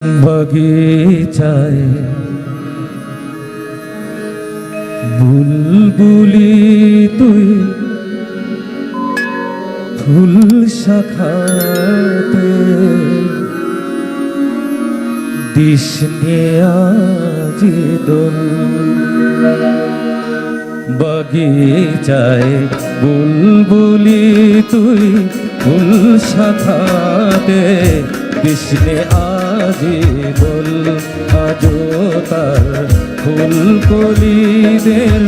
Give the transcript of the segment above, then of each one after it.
বাগিচায় বুলবুলি তুই ফুল শাখাতে দিস আজি দোল বাগিচায় বুলবুলি তুই ফুল শাখাতে কৃষ্ণে আজি দোল আজো তার ফুল কলিদের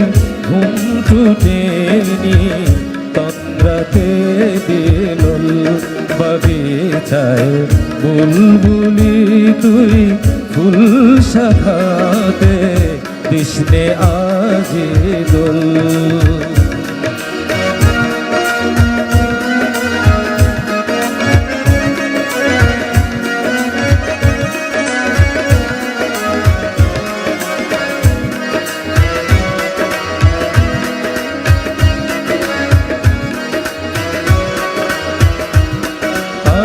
ঘুম টুটেনি তন্দ্রাতে দিলল বাগিচায় বুলবুলি তুই ফুল শাখাতে কৃষ্ণে আজি দোল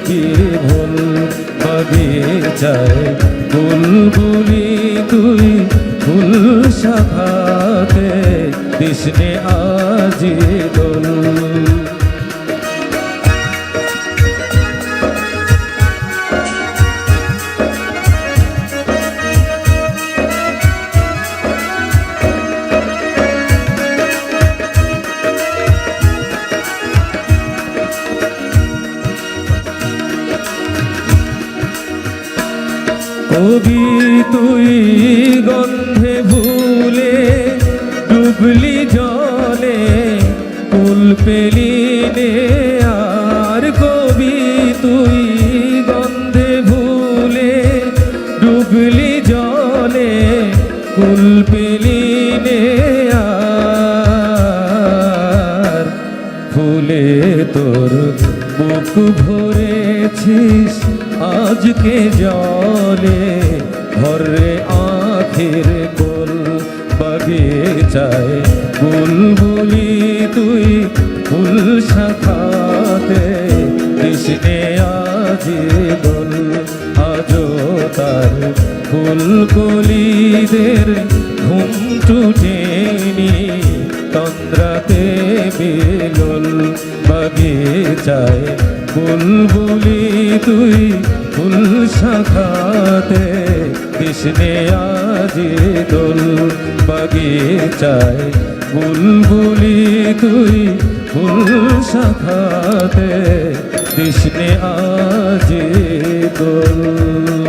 মৌমাছি বিভোল বাগিচায় বুলবুলি তুই ফুল শাখাতে কৃষ্ণে আজি দোল। কবি তুই গন্ধে ভুলে ডুবলি জলে ফুল পেলি নে আর কবি তুই গন্ধে ভুলে ডুবলি জলে ফুল পেলি ফুলে তোর বুক ভরেছিস আজকে জলে ভরে আখের গোল বাগিচায় বুলবুলি তুই ফুল শাখাতে কৃষ্ণে আজি দোল আজো তার ফুল কলিদের ঘুম টুটেনি। তন্দ্রাতে বিলল বাগিচায় বুলবুলি তুই ফুল শাখাতে কৃষ্ণে আজি দোল বাগিচায়। বুলবুলি তুই ফুল শাখাতে কৃষ্ণে আজি দোল